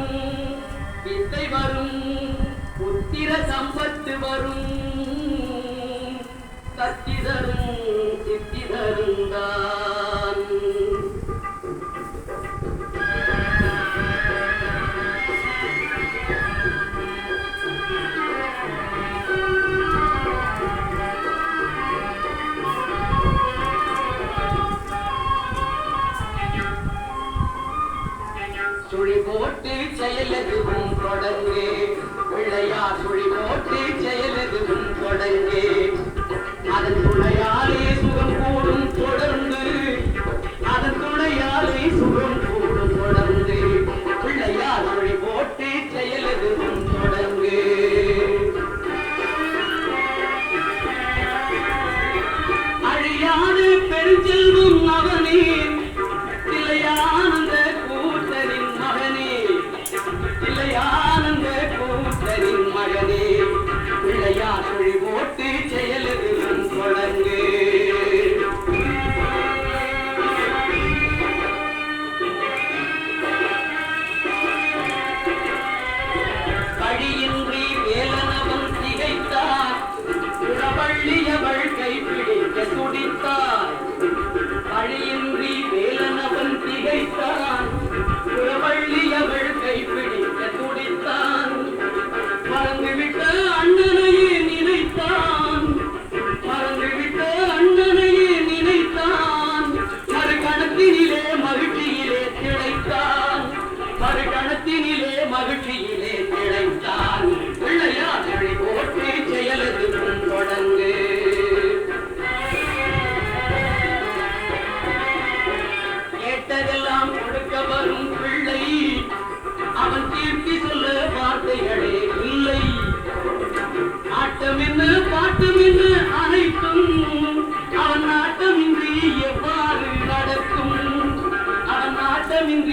வரும் வித்தை வரும் புத்திர சம்பத்து வரும். கட்டிதரும் சுழி போட்டு செயலது தொடர்ந்து. பிள்ளையார் சுழி போட்டு también